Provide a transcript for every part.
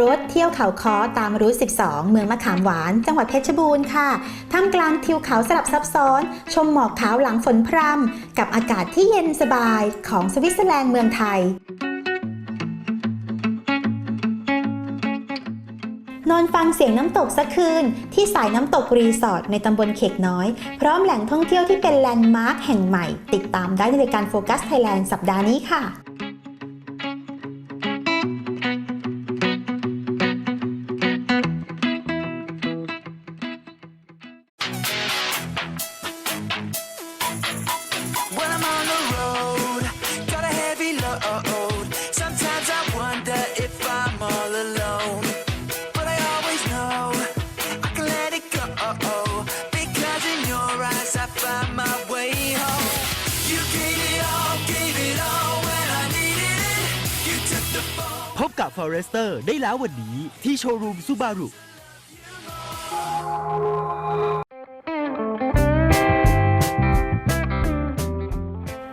รถเที่ยวเขาค้อตามรูท12 เมืองมะขามหวาน จังหวัดเพชรบูรณ์ค่ะ ท่ามกลางทิวเขาสลับซับซ้อน ชมหมอกขาวหลังฝนพรำกับอากาศที่เย็นสบายของสวิตเซอร์แลนด์เมืองไทยนอนฟังเสียงน้ำตกสักคืน ที่สายน้ำตกรีสอร์ทในตำบลเขกน้อย พร้อมแหล่งท่องเที่ยวที่เป็นแลนด์มาร์คแห่งใหม่ ติดตามได้ในรายการโฟกัสไทยแลนด์สัปดาห์นี้ค่ะ บกับ Forester ได้แล้ววันนี้ที่โชว์รูมซูบารุ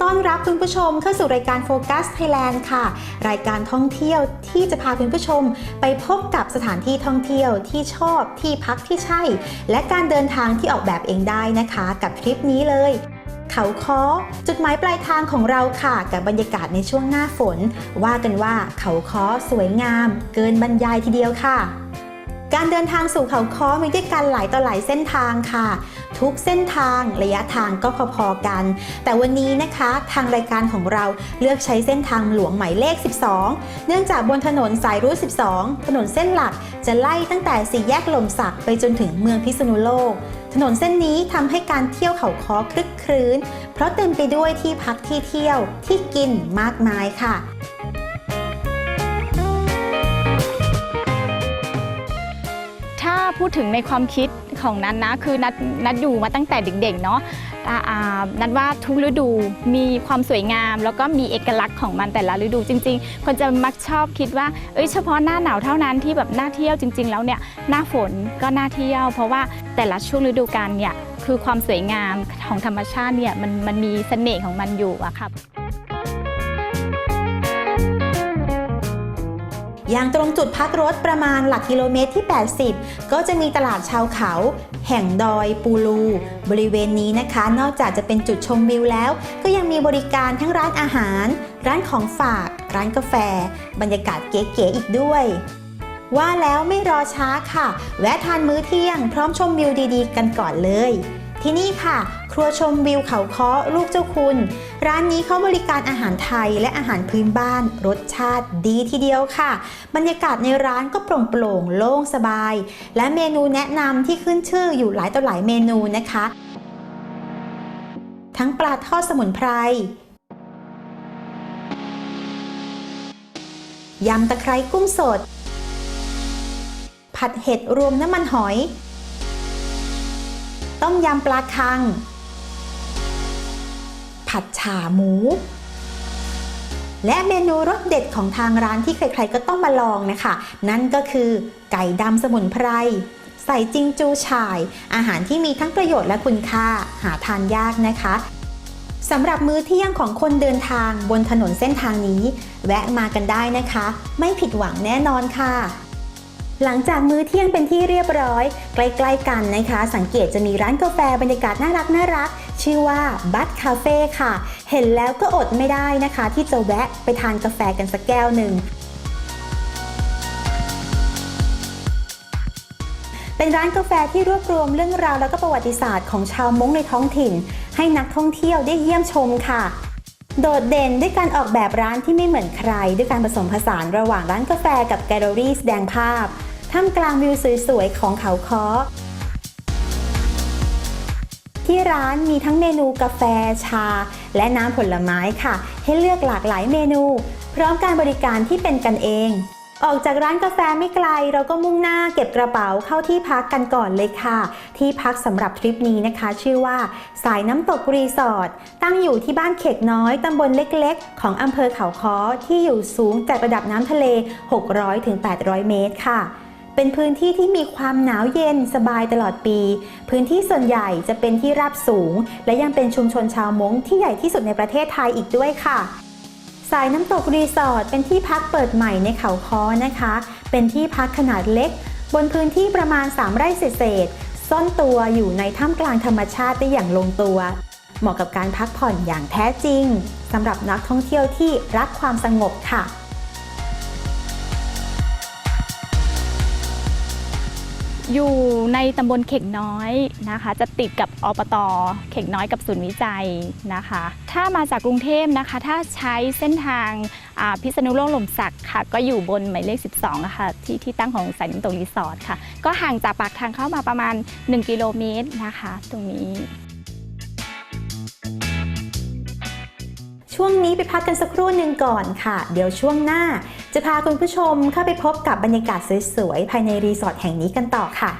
ต้อนรับคุณผู้ชมเข้าสู่รายการโฟกัสไทยแลนด์ค่ะ รายการท่องเที่ยวที่จะพาคุณผู้ชม ไปพบกับสถานที่ท่องเที่ยวที่ชอบที่พักที่ใช่ และการเดินทางที่ออกแบบเองได้นะคะ กับทริปนี้เลย เขาค้อจุดหมายปลายทางของเราค่ะ กับบรรยากาศในช่วงหน้าฝน ว่ากันว่าเขาค้อสวยงาม เกินบรรยายทีเดียวค่ะ การเดินทางสู่เขาค้อมีด้วยกันหลายต่อหลายเส้นทางค่ะ ทุกเส้นทางระยะทางก็พอๆกัน แต่วันนี้นะคะทางรายการของเราเลือกใช้เส้นทางหลวงหมายเลข 12 เนื่องจากบนถนนสายรูท12 ถนนเส้นหลักจะไล่ตั้งแต่สี่แยกลมสักไปจนถึงเมืองพิษณุโลก ถนนเส้นนี้ทำให้การเที่ยวเขาค้อคลึกครื้น เพราะเต็มไปด้วยที่พักที่เที่ยวที่กินมากมายค่ะถ้าพูดถึงในความคิดของนัทนะคือนัทนัทอยู่มาตั้งแต่เด็กๆเนาะ นัดว่าทุกฤดูมีความสวยงาม แล้วก็มีเอกลักษณ์ของมันแต่ละฤดูจริง ๆ คนจะมักชอบคิดว่าเอ้ยเฉพาะหน้าหนาวเท่านั้นที่แบบน่าเที่ยวจริง ๆ แล้วเนี่ยหน้าฝนก็น่าเที่ยว เพราะว่าแต่ละช่วงฤดูกาลเนี่ยคือความสวยงามของธรรมชาติเนี่ยมันมันมีเสน่ห์ของมันอยู่อะค่ะ อย่างตรงจุดพักรถประมาณหลักกิโลเมตรที่ 80 ก็จะมีตลาดชาวเขา แห่งดอยปูลู บริเวณนี้นะคะ นอกจากจะเป็นจุดชมวิวแล้ว ก็ยังมีบริการทั้งร้านอาหาร ร้านของฝาก ร้านกาแฟ บรรยากาศเก๋ๆอีกด้วยว่าแล้วไม่รอช้าค่ะ แวะทานมื้อเที่ยงพร้อมชมวิวดีๆ กันก่อนเลย ที่นี่ค่ะ ครัวชมวิวเขาค้อลูกเจ้าคุณ ร้านนี้เขาบริการอาหารไทยและอาหารพื้นบ้าน รสชาติดีทีเดียวค่ะ บรรยากาศในร้านก็โปร่งโปร่งโล่งสบาย และเมนูแนะนำที่ขึ้นชื่ออยู่หลายต่อหลายเมนูนะคะ ทั้งปลาทอดสมุนไพรยำตะไคร้กุ้งสด ผัดเห็ดรวมน้ำมันหอย ต้มยำปลาคัง ผัดฉ่าหมู และเมนูรสเด็ดของทางร้านที่ใครๆก็ต้องมาลองนะคะ นั่นก็คือไก่ดำสมุนไพร ใส่จิงจูฉ่าย อาหารที่มีทั้งประโยชน์และคุณค่าหาทานยากนะคะสำหรับมื้อเที่ยงของคนเดินทางบนถนนเส้นทางนี้ แวะมากันได้นะคะ ไม่ผิดหวังแน่นอนค่ะ หลังจากมื้อเที่ยงเป็นที่เรียบร้อย ใกล้ๆกันนะคะ สังเกตจะมีร้านกาแฟบรรยากาศน่ารักน่ารักชื่อว่าบัตคาเฟ่ค่ะ เห็นแล้วก็อดไม่ได้นะคะ ที่จะแวะไปทานกาแฟกันสักแก้วหนึ่งเป็นร้านกาแฟที่รวบรวมเรื่องราวและก็ประวัติศาสตร์ของชาวม้งในท้องถิ่น ให้นักท่องเที่ยวได้เยี่ยมชมค่ะ โดดเด่นด้วยการออกแบบร้านที่ไม่เหมือนใคร ด้วยการผสมผสานระหว่างร้านกาแฟกับแกลเลอรี่แสดงภาพ ท่ามกลางวิวสวยๆของเขาค้อที่ร้านมีทั้งเมนูกาแฟชา และน้ำผลไม้ค่ะ ให้เลือกหลากหลายเมนู พร้อมการบริการที่เป็นกันเอง ออกจากร้านกาแฟไม่ไกล เราก็มุ่งหน้าเก็บกระเป๋าเข้าที่พักกันก่อนเลยค่ะ ที่พักสำหรับทริปนี้นะคะ ชื่อว่า สายน้ำตกรีสอร์ทตั้งอยู่ที่บ้านเขกน้อยตำบลเล็กๆ ของอำเภอเขาค้อที่อยู่สูงจากระดับน้ำทะเล 600-800 เมตรค่ะ เป็นพื้นที่ที่มีความหนาวเย็นสบายตลอดปี พื้นที่ส่วนใหญ่จะเป็นที่ราบสูง และยังเป็นชุมชนชาวม้งที่ใหญ่ที่สุดในประเทศไทยอีกด้วยค่ะสายน้ำตกรีสอร์ทเป็นที่พักเปิดใหม่ในเขาค้อนะคะ เป็นที่พักขนาดเล็ก บนพื้นที่ประมาณ 3 ไร่เศษซ่อนตัวอยู่ในท่ามกลางธรรมชาติได้อย่างลงตัว เหมาะกับการพักผ่อนอย่างแท้จริงสำหรับนักท่องเที่ยวที่รักความสงบค่ะ อยู่ในตำบลเข่งน้อยนะคะ จะติดกับอปตเข่งน้อยกับศูนย์วิจัยนะคะ ถ้ามาจากกรุงเทพนะคะ ถ้าใช้เส้นทางพิษณุโลกหล่มสักค่ะ ก็อยู่บนหมายเลข 12นะคะที่ที่ตั้งของสายน้ำตกรีสอร์ทค่ะ ก็ห่างจากปากทางเข้ามาประมาณ 1 กิโลเมตรนะคะ ตรงนี้ ช่วงนี้ไปพักกันสักครู่หนึ่งก่อนค่ะ เดี๋ยวช่วงหน้า จะพาคุณผู้ชมเข้าไปพบกับบรรยากาศสวยๆ ภายในรีสอร์ทแห่งนี้กันต่อค่ะ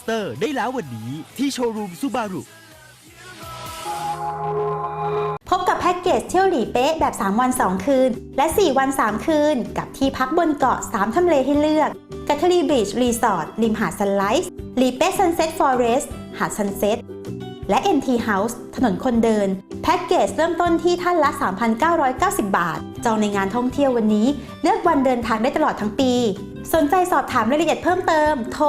กับ Forester ได้แล้ววันนี้ที่โชว์รูมซูบารุพบกับแพ็กเกจเที่ยวหลีเป๊ะแบบ 3 วัน 2 คืน และ 4 วัน 3 คืน กับที่พักบนเกาะ 3 ทำเลให้เลือกกัทเทอรีบีชรีสอร์ทริมหาดซันไลท์หลีเป๊ะซันเซ็ตฟอเรสต์หาดซันเซ็ตและ NT House ถนนคนเดิน แพ็กเกจเริ่มต้นที่ท่านละ 3,990 บาท จองในงานท่องเที่ยววันนี้ เลือกวันเดินทางได้ตลอดทั้งปี สนใจสอบถามรายละเอียดเพิ่มเติม โทร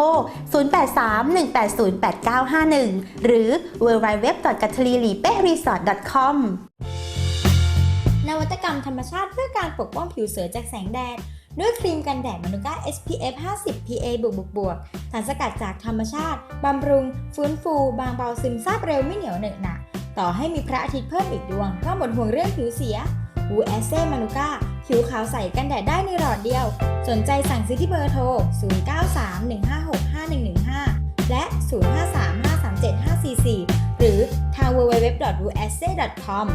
0831808951 หรือ www.gatliliperesort.com นวัตกรรมธรรมชาติเพื่อการปกป้องผิวเสือจากแสงแดด ด้วยครีมกันแดดมานูก้า SPF 50 PA บวกบวกบวกสารสกัดจากธรรมชาติ บำรุง ฟื้นฟู บางเบาซึมซาบเร็วไม่เหนียวเหนอะหนะต่อให้มีพระอาทิตย์เพิ่มอีกดวง ก็หมดห่วงเรื่องผิวเสียวูแอเซ่มานูก้า ผิวขาวใสกันแดดได้ในหลอดเดียว สนใจสั่งซื้อที่เบอร์โทร 0931565115 และ 053537544 หรือทาง www.wuasse.com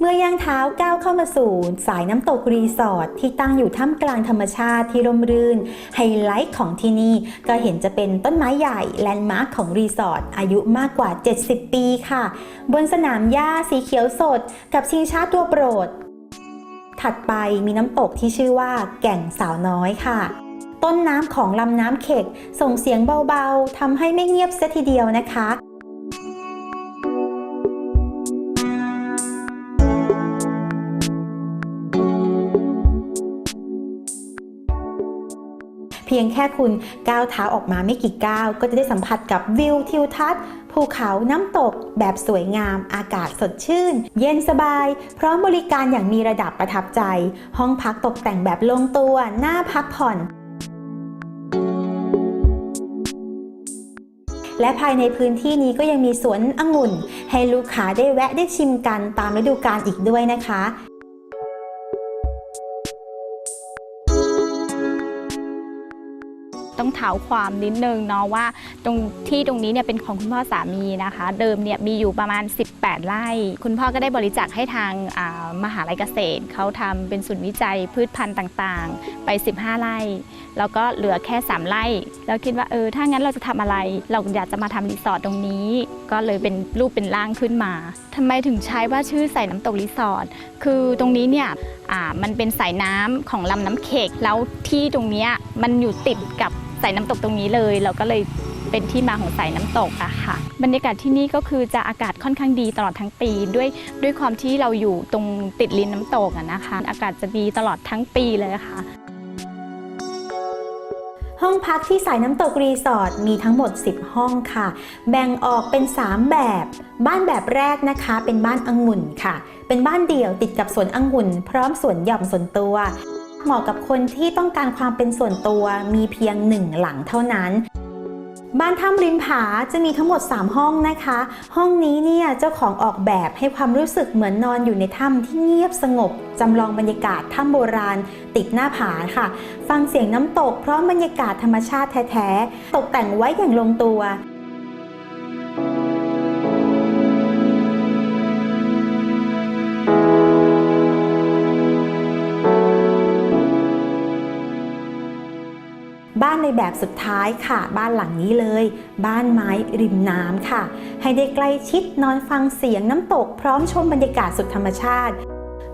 เมื่อย่างเท้าก้าวเข้ามาสู่ สายน้ำตกรีสอร์ทที่ตั้งอยู่ท่ามกลางธรรมชาติที่ร่มรื่น ไฮไลท์ของที่นี่ก็เห็นจะเป็นต้นไม้ใหญ่แลนด์มาร์คของรีสอร์ทอายุมากกว่า 70 ปีค่ะ บนสนามหญ้าสีเขียวสด กับชิงช้าตัวโปรด ถัดไปมีน้ำตกที่ชื่อว่าแก่งสาวน้อยค่ะต้นน้ำของลำน้ำเข็กส่งเสียงเบาๆทำให้ไม่เงียบเสียทีเดียวนะคะ พียงแค่คุณก้าวเท้าออกมาไม่กี่ก้าวก็จะได้สัมผัสกับวิวทิวทัศน์ภูเขาน้ำตกแบบสวยงาม อากาศสดชื่น เย็นสบาย พร้อมบริการอย่างมีระดับประทับใจ ห้องพักตกแต่งแบบลงตัวน่าพักผ่อนและภายในพื้นที่นี้ก็ยังมีสวนองุ่น ให้ลูกค้าได้แวะได้ชิมกันตามฤดูกาลอีกด้วยนะคะ ต้องเท้าความนิดนึงเนาะว่าตรงที่ตรงนี้เนี่ยเป็นของคุณพ่อสามีนะคะ เดิมเนี่ยมีอยู่ประมาณ 18 ไร่ คุณพ่อก็ได้บริจาคให้ทางมหาลัยเกษตรเขาทำเป็นศูนย์วิจัยพืชพันธุ์ต่างๆ ไป 15 ไร่ แล้วก็เหลือแค่ 3 ไร่ แล้วคิดว่าเออถ้างั้นเราจะทำอะไร เราอยากจะมาทำรีสอร์ทตรงนี้ ก็เลยเป็นรูปเป็นร่างขึ้นมาทำไมถึงใช้ว่าชื่อใส่น้ำตกรีสอร์ทคือตรงนี้เนี่ยมันเป็นสายน้ำของลำน้ำเขกแล้วที่ตรงเนี้ยมันอยู่ติดกับ สายน้ำตกตรงนี้เลย เราก็เลยเป็นที่มาของสายน้ำตกอะค่ะ บรรยากาศที่นี่ก็คือจะอากาศค่อนข้างดีตลอดทั้งปีด้วยด้วยความที่เราอยู่ตรงติดริมน้ำตกอะนะคะ อากาศจะดีตลอดทั้งปีเลยค่ะห้องพักที่สายน้ำตกรีสอร์ทมีทั้งหมด 10 ห้องค่ะ แบ่งออกเป็น 3 แบบ บ้านแบบแรกนะคะ เป็นบ้านองุ่นค่ะ เป็นบ้านเดี่ยวติดกับสวนองุ่น พร้อมสวนหย่อมสวนตัว เหมาะกับคนที่ต้องการความเป็นส่วนตัวมีเพียงหนึ่งหลังเท่านั้น บ้านถ้ำริมผาจะมีทั้งหมด 3 ห้องนะคะ ห้องนี้เนี่ยเจ้าของออกแบบให้ความรู้สึกเหมือนนอนอยู่ในถ้ำที่เงียบสงบจำลองบรรยากาศถ้ำโบราณ ติดหน้าผาค่ะ ฟังเสียงน้ำตกพร้อมบรรยากาศธรรมชาติแท้ๆตกแต่งไว้อย่างลงตัว บ้านในแบบสุดท้ายค่ะ บ้านหลังนี้เลย บ้านไม้ริมน้ำค่ะ ให้ได้ใกล้ชิดนอนฟังเสียงน้ำตก พร้อมชมบรรยากาศสุดธรรมชาติ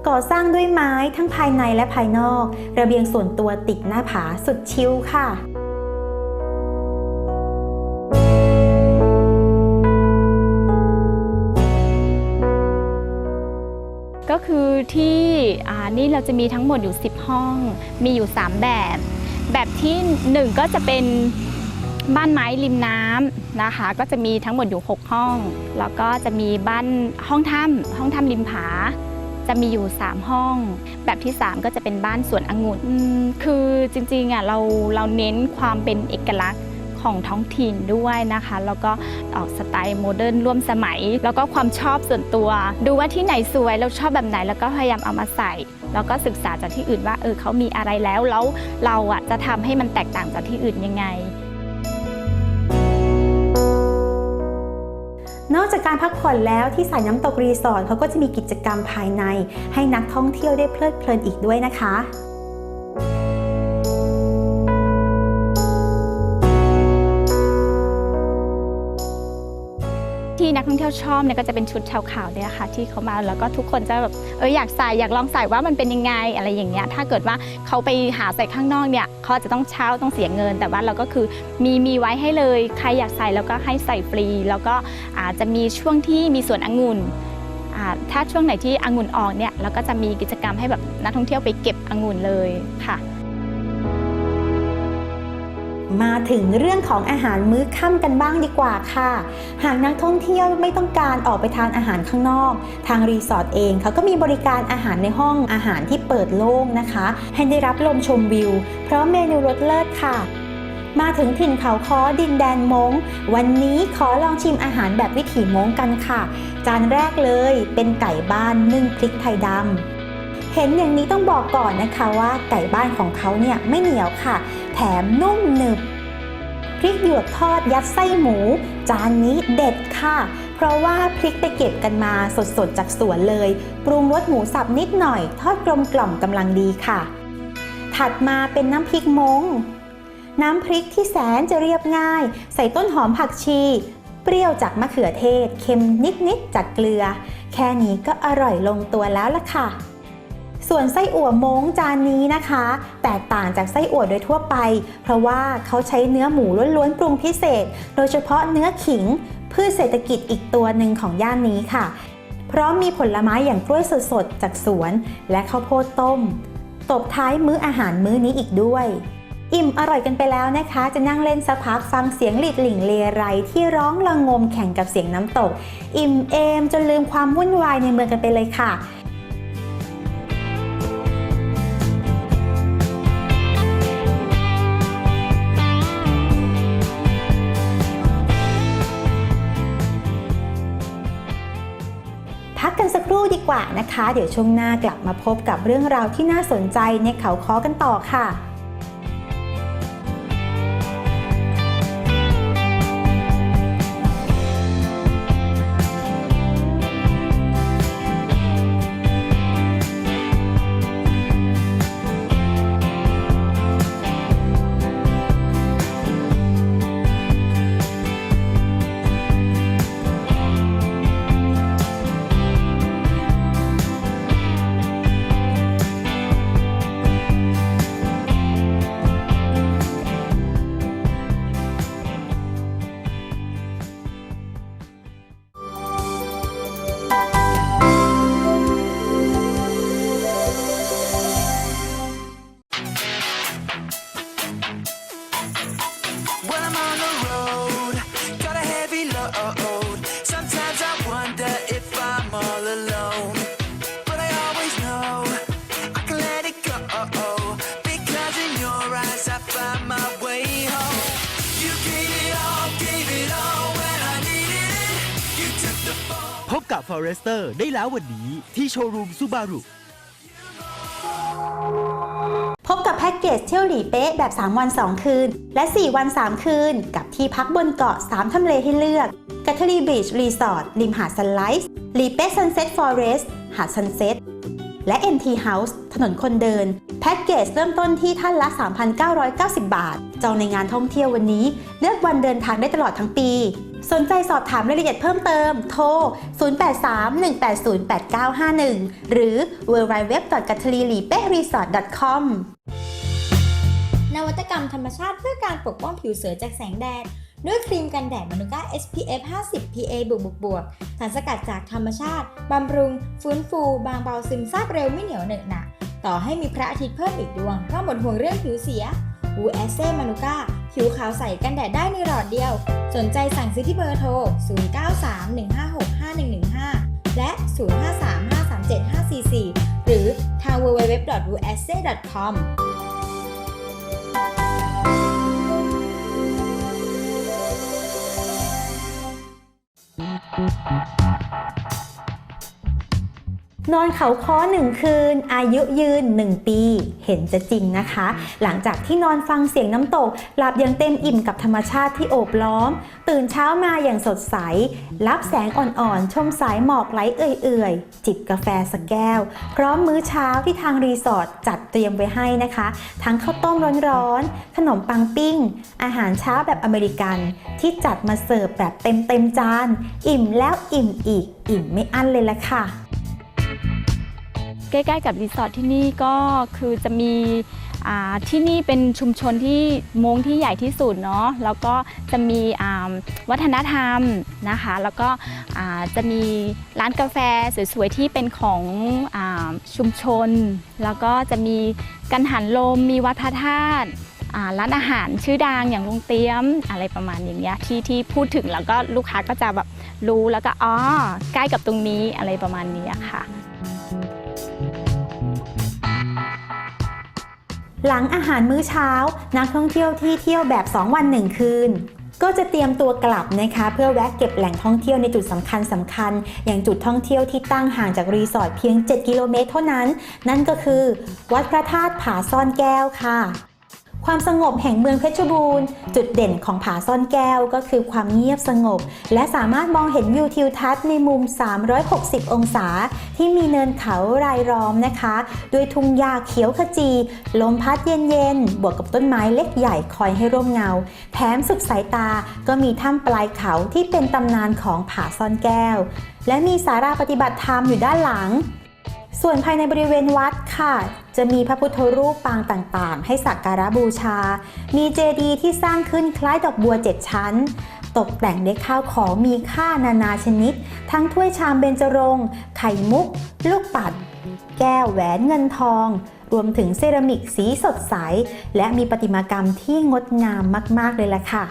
ก่อสร้างด้วยไม้ทั้งภายในและภายนอก ระเบียงส่วนตัวติดหน้าผาสุดชิลค่ะก็คือที่อ่านี่เราจะมีทั้งหมดอยู่ 10 ห้อง มีอยู่ 3 แบบ แบบที่ 1 ก็จะเป็นบ้านไม้ริมน้ำนะคะ ก็จะมีทั้งหมดอยู่ 6 ห้อง แล้วก็จะมีบ้านห้องถ้ำห้องถ้ำริมผา จะมีอยู่ 3 ห้อง แบบที่ 3 ก็จะเป็นบ้านสวนองุ่นคือจริงๆอะเราเราเน้นความเป็นเอกลักษณ์ของท้องถิ่นด้วยนะคะ แล้วก็ออกสไตล์โมเดิร์นร่วมสมัย แล้วก็ความชอบส่วนตัว ดูว่าที่ไหนสวยเราชอบแบบไหนแล้วก็พยายามเอามาใส่ แล้วก็ศึกษาจากที่อื่นว่าเออเขามีอะไรแล้วแล้วเราอะจะทำให้มันแตกต่างจากที่อื่นยังไง นอกจากการพักผ่อนแล้วที่สายน้ำตกรีสอร์ทเขาก็จะมีกิจกรรมภายใน ให้นักท่องเที่ยวได้เพลิดเพลินอีกด้วยนะคะ นักท่องเที่ยวชอบเนี่ยก็จะเป็นชุดชาวขาวเนี่ยค่ะที่เขามาแล้วก็ทุกคนจะแบบเอออยากใส่อยากลองใส่ว่ามันเป็นยังไงอะไรอย่างเงี้ยถ้าเกิดว่าเขาไปหาใส่ข้างนอกเนี่ยเขาจะต้องเช่าต้องเสียเงิน แต่ว่าเราก็คือมีมีไว้ให้เลย ใครอยากใส่แล้วก็ให้ใส่ฟรี แล้วก็อาจจะมีช่วงที่มีสวนองุ่นถ้าช่วงไหนที่องุ่นออกเนี่ยเราก็จะมีกิจกรรมให้แบบนักท่องเที่ยวไปเก็บองุ่นเลยค่ะ มาถึงเรื่องของอาหารมื้อค่ำกันบ้างดีกว่าค่ะ หากนักท่องเที่ยวไม่ต้องการออกไปทานอาหารข้างนอก ทางรีสอร์ทเองเขาก็มีบริการอาหารในห้องอาหารที่เปิดโล่งนะคะ ให้ได้รับลมชมวิวเพราะเมนูรสเลิศค่ะมาถึงถิ่นเขาค้อดินแดนมงวันนี้ขอลองชิมอาหารแบบวิถีมงกันค่ะ จานแรกเลยเป็นไก่บ้านนึ่งพริกไทยดำเห็นอย่างนี้ต้องบอกก่อนนะคะว่าไก่บ้านของเขาเนี่ยไม่เหนียวค่ะ แถมนุ่มหนึบ พริกหยวกทอดยัดไส้หมู จานนี้เด็ดค่ะ เพราะว่าพริกไปเก็บกันมาสดๆจากสวนเลย ปรุงรสหมูสับนิดหน่อย ทอดกลมกล่อมกำลังดีค่ะ ถัดมาเป็นน้ำพริกมงน้ำพริกที่แสนจะเรียบง่าย ใส่ต้นหอมผักชี เปรี้ยวจากมะเขือเทศ เค็มนิดๆจากเกลือ แค่นี้ก็อร่อยลงตัวแล้วล่ะค่ะ ส่วนไส้อั่วม้งจานนี้นะคะ แตกต่างจากไส้อั่วโดยทั่วไป เพราะว่าเขาใช้เนื้อหมูล้วนๆปรุงพิเศษ โดยเฉพาะเนื้อขิง พืชเศรษฐกิจอีกตัวหนึ่งของย่านนี้ค่ะ พร้อมมีผลไม้อย่างกล้วยสดๆจากสวน และข้าวโพดต้ม ตบท้ายมื้ออาหารมื้อนี้อีกด้วยอิ่มอร่อยกันไปแล้วนะคะ จะนั่งเล่นสักพักฟังเสียงหลีดหลิ่งเลไรที่ร้องระงมแข่งกับเสียงน้ำตก อิ่มเอมจนลืมความวุ่นวายในเมืองกันไปเลยค่ะ นะคะ เดี๋ยวช่วงหน้ากลับมาพบกับเรื่องราวที่น่าสนใจในเขาค้อกันต่อค่ะ Forester ได้แล้ววันนี้ที่โชว์รูมซูบารุพบกับแพ็กเกจเที่ยวหลีเป๊ะแบบ 3 วัน 2 คืน และ 4 วัน 3 คืน กับที่พักบนเกาะ 3 ทำเลให้เลือกกัทลีบีชรีสอร์ทริมหาดซันไลท์หลีเป๊ะซันเซ็ตฟอเรสต์หาดซันเซ็ตและ MT House ถนนคนเดิน แพ็กเกจเริ่มต้นที่ท่านละ 3,990 บาท จองในงานท่องเที่ยววันนี้ เลือกวันเดินทางได้ตลอดทั้งปี สนใจสอบถามรายละเอียดเพิ่มเติม โทร 0831808951 หรือ www.gatliliperesort.com นวัตกรรมธรรมชาติเพื่อการปกป้องผิวเสือจากแสงแดด ด้วยครีมกันแดดมานูก้า SPF 50 PA บวกบวกบวกสารสกัดจากธรรมชาติ บำรุง ฟื้นฟู บางเบาซึมซาบเร็วไม่เหนียวเหนอะหนะต่อให้มีพระอาทิตย์เพิ่มอีกดวง ก็หมดห่วงเรื่องผิวเสียวูแอเซมานูก้า ผิวขาวใสกันแดดได้ในหลอดเดียว สนใจสั่งซื้อที่เบอร์โทร 0931565115 และ 0535375544 หรือทาง www.wuasse.com นอนเขาค้อหนึ่งคืน อายุยืน 1 ปี เห็นจะจริงนะคะ หลังจากที่นอนฟังเสียงน้ำตก หลับอย่างเต็มอิ่มกับธรรมชาติที่โอบล้อม ตื่นเช้ามาอย่างสดใส รับแสงอ่อนๆ ชมสายหมอกไหลเอื่อยๆ จิบกาแฟสักแก้ว พร้อมมื้อเช้าที่ทางรีสอร์ทจัดเตรียมไว้ให้นะคะ ทั้งข้าวต้มร้อนๆ ขนมปังปิ้ง อาหารเช้าแบบอเมริกัน ที่จัดมาเสิร์ฟแบบเต็มๆจาน อิ่มแล้วอิ่มอีก อิ่มไม่อั้นเลยละค่ะ ใกล้ๆกับรีสอร์ทที่นี่ก็คือจะมีที่นี่เป็นชุมชนที่มงที่ใหญ่ที่สุดเนาะแล้วก็จะมีวัฒนธรรมนะคะ แล้วก็จะมีร้านกาแฟสวยๆที่เป็นของอชุมชน แล้วก็จะมีกันหันลมมีวัดพระธาตุร้านอาหารชื่อดังอย่างวงเตี๊ยมอะไรประมาณอย่างเงี้ยที่ที่พูดถึงแล้วก็ลูกค้าก็จะแบบรู้แล้วก็อ๋อใกล้กับตรงนี้อะไรประมาณนี้ค่ะ หลังอาหารมื้อเช้า นักท่องเที่ยวที่เที่ยวแบบ 2 วัน 1 คืน ก็จะเตรียมตัวกลับนะคะ เพื่อแวะเก็บแหล่งท่องเที่ยวในจุดสำคัญสำคัญ อย่างจุดท่องเที่ยวที่ตั้งห่างจากรีสอร์ทเพียง 7 กิโลเมตรเท่านั้น นั่นก็คือ วัดพระธาตุผาซ่อนแก้วค่ะ ความสงบแห่งเมืองเพชรบูรณ์ จุดเด่นของผาซ่อนแก้วก็คือความเงียบสงบ และสามารถมองเห็นวิวทิวทัศน์ในมุม 360 องศา ที่มีเนินเขารายล้อมนะคะด้วยทุ่งหญ้าเขียวขจี ลมพัดเย็นๆ บวกกับต้นไม้เล็กใหญ่คอยให้ร่มเงา แถมสุดสายตาก็มีถ้ำปลายเขาที่เป็นตำนานของผาซ่อนแก้ว และมีสาราปฏิบัติธรรมอยู่ด้านหลัง ส่วนภายในบริเวณวัดค่ะ จะมีพระพุทธรูปปางต่างๆ ให้สักการะบูชา มีเจดีย์ที่สร้างขึ้นคล้ายดอกบัวเจ็ดชั้น ตกแต่งด้วยข้าวของมีค่านานาชนิด ทั้งถ้วยชามเบญจรงค์ไข่มุก ลูกปัด แก้วแหวนเงินทอง รวมถึงเซรามิกสีสดใส และมีประติมากรรมที่งดงามมาก ๆ เลยล่ะค่ะ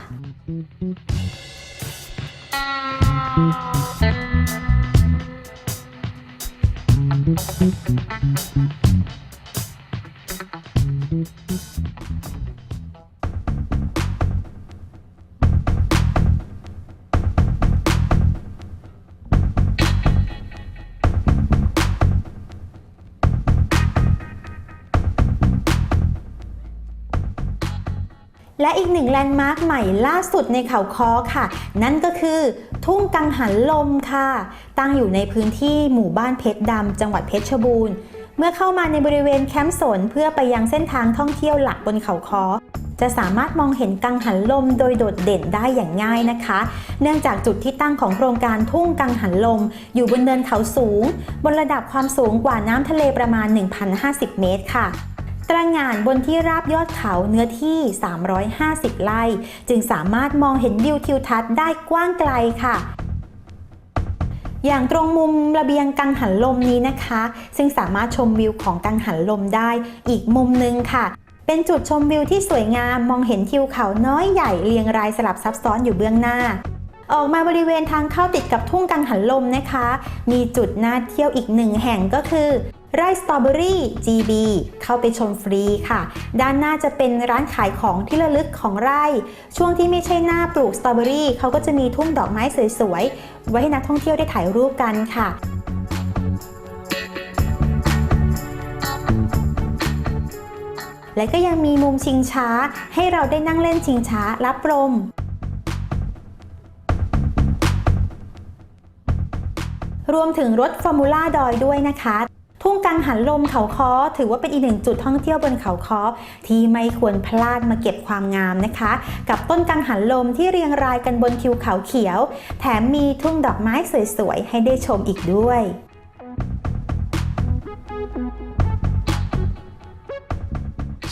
และอีกหนึ่งแลนด์มาร์คใหม่ล่าสุดในเขาคอค่ะ นั่นก็คือทุ่งกังหันลมค่ะ ตั้งอยู่ในพื้นที่หมู่บ้านเพชรดำจังหวัดเพชรบูรณ์ เมื่อเข้ามาในบริเวณแคมป์สนเพื่อไปยังเส้นทางท่องเที่ยวหลักบนเขาคอจะสามารถมองเห็นกังหันลมโดยโดดเด่นได้อย่างง่ายนะคะ เนื่องจากจุดที่ตั้งของโครงการทุ่งกังหันลม อยู่บนเนินเขาสูง บนระดับความสูงกว่าน้ำทะเลประมาณ 1,050 เมตรค่ะตระหง่านบนที่ราบยอดเขาเนื้อที่ 350 ไร่ จึงสามารถมองเห็นวิวทิวทัศน์ได้กว้างไกลค่ะ อย่างตรงมุมระเบียงกังหันลมนี้นะคะ ซึ่งสามารถชมวิวของกังหันลมได้อีกมุมหนึงค่ะ เป็นจุดชมวิวที่สวยงามมองเห็นทิวเขาน้อยใหญ่เรียงรายสลับซับซ้อนอยู่เบื้องหน้า ออกมาบริเวณทางเข้าติดกับทุ่งกังหันลมนะคะ มีจุดน่าเที่ยวอีกหนึ่งแห่งก็คือ ไร่สตรอเบอรี่ GB เข้าไปชมฟรีค่ะ ด้านหน้าจะเป็นร้านขายของที่ระลึกของไร่ ช่วงที่ไม่ใช่หน้าปลูกสตรอเบอรี่เขาก็จะมีทุ่งดอกไม้สวยๆ ไว้ให้นักท่องเที่ยวได้ถ่ายรูปกันค่ะและก็ยังมีมุมชิงช้า ให้เราได้นั่งเล่นชิงช้ารับลมรวมถึงรถฟอร์มูล่าดอยด้วยนะคะ ทุ่งกังหันลมเขาคอถือว่าเป็นอีกหนึ่งจุดท่องเที่ยวบนเขาคอที่ไม่ควรพลาดมาเก็บความงามนะคะ กับต้นกังหันลมที่เรียงรายกันบนทิวเขาเขียว แถมมีทุ่งดอกไม้สวยๆ ให้ได้ชมอีกด้วย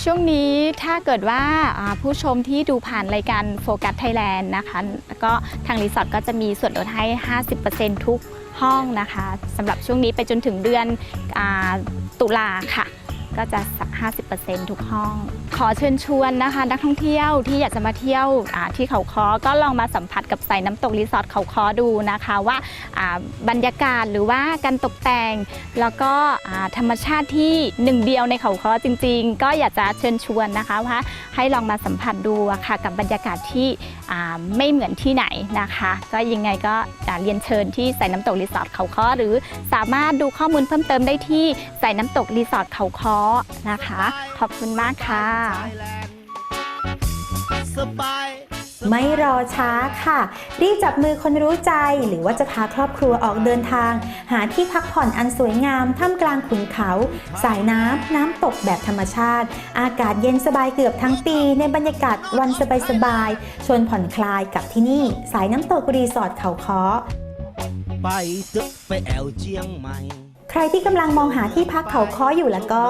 ช่วงนี้ถ้าเกิดว่าอ่าผู้ชมที่ดูผ่านรายการโฟกัสไทยแลนด์นะคะแล้วก็ทางรีสอร์ทก็จะมีส่วนลดให้ 50%ทุก ห้องนะคะสำหรับช่วงนี้ไปจนถึงเดือนอตุลาค่ะ ก็จะ50%ทุกห้อง ขอเชิญชวนนะคะ นักท่องเที่ยวที่อยากจะมาเที่ยวที่เขาคอก็ลองมาสัมผัสกับสายน้ำตกรีสอร์ทเขาคอดูนะคะว่าบรรยากาศหรือว่าการตกแต่ง แล้วก็ธรรมชาติที่หนึ่งเดียวในเขาคอจริง ๆ ก็อยากจะเชิญชวนนะคะว่าให้ลองมาสัมผัสดูะค่ะกับบรรยากาศที่ไม่เหมือนที่ไหนนะคะ ก็ยังไงก็เรียนเชิญที่สายน้ำตกรีสอร์ทเขาคอหรือสามารถดูข้อมูลเพิ่มเติมได้ที่สายน้ำตกรีสอร์ทเขาคอนะคะ ขอบคุณมากค่ะสบายไม่รอช้าค่ะ รีบจับมือคนรู้ใจหรือว่าจะพาครอบครัวออกเดินทาง หาที่พักผ่อนอันสวยงามท่ามกลางขุนเขา สายน้ำน้ำตกแบบธรรมชาติ อากาศเย็นสบายเกือบทั้งปี ในบรรยากาศวันสบายๆชวนผ่อนคลายกับที่นี่ สายน้ำตกรีสอร์ทเขาค้อไปเตึกไปแอวเจียงใหม่ ใครที่กำลังมองหาที่พักเขาค้ออยู่แล้วก็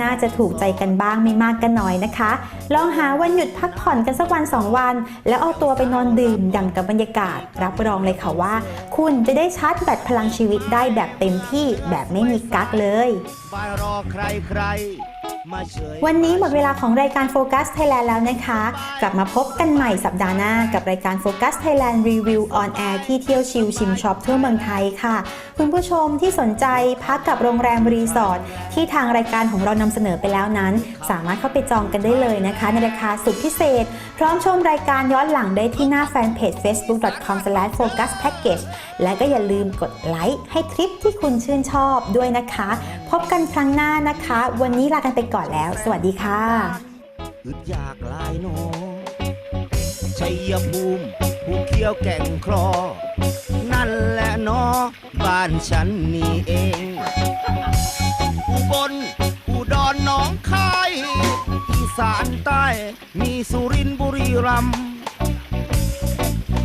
น่าจะถูกใจกันบ้างไม่มากก็น้อยนะคะ ลองหาวันหยุดพักผ่อนกันสักวันสองวัน แล้วเอาตัวไปนอนดื่มด่ำกับบรรยากาศ รับรองเลยค่ะว่า คุณจะได้ชาร์จแบตพลังชีวิตได้แบบเต็มที่แบบไม่มีกั๊กเลย วันนี้หมดเวลาของรายการโฟกัสไทยแลนด์แล้วนะคะ กลับมาพบกันใหม่สัปดาห์หน้ากับรายการโฟกัสไทยแลนด์รีวิวออนแอร์ที่เที่ยวชิลชิมช็อปทั่วเมืองไทยค่ะ คุณผู้ชมที่สนใจพักกับโรงแรมรีสอร์ทที่ทางรายการของเรานำเสนอไปแล้วนั้น สามารถเข้าไปจองกันได้เลยนะคะ ในราคาสุดพิเศษ พร้อมชมรายการย้อนหลังได้ที่หน้าแฟนเพจ facebook.com/focuspackage และก็อย่าลืมกดไลค์ให้ทริปที่คุณชื่นชอบด้วยนะคะ พบกันครั้งหน้านะคะ วันนี้ลากันไปก่อนก่อนแล้ว สวัสดีค่ะอึดยากลายโนชัยภูมิผู้เคี้ยวแก่งคลอ นั่นแหละนอบ้านฉันนี่เอง อุบลอุดรหนองคายอีสานใต้ มีสุรินทร์บุรีรัมย์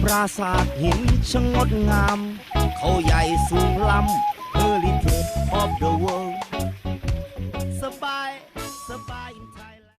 ปราสาทหินชะงดงาม เขาใหญ่สูงล้ำ Heritage of the world sabai